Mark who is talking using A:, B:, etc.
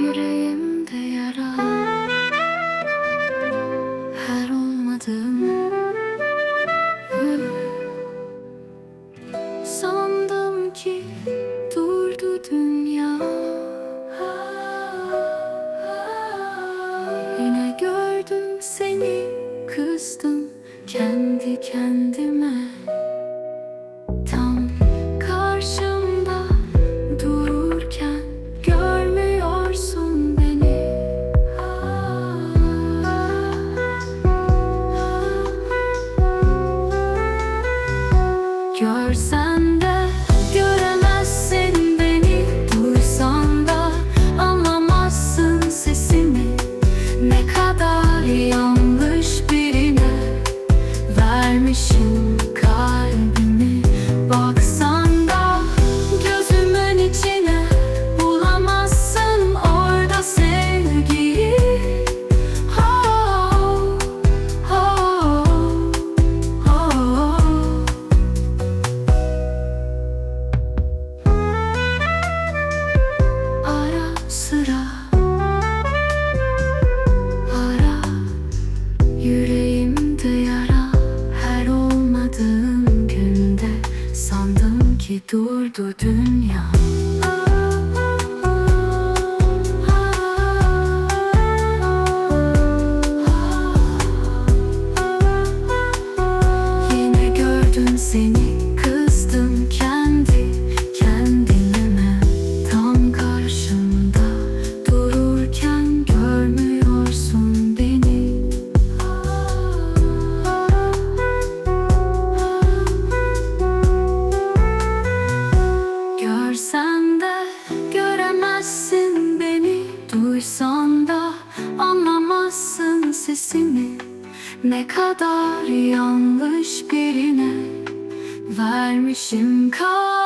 A: Yüreğimde yara. Her olmadığım Sandım ki durdu dün. the on. Sanki durdu dünya. Yine gördüm seni. duymasın sesimi. Ne kadar yanlış birine Vermişim kalbimi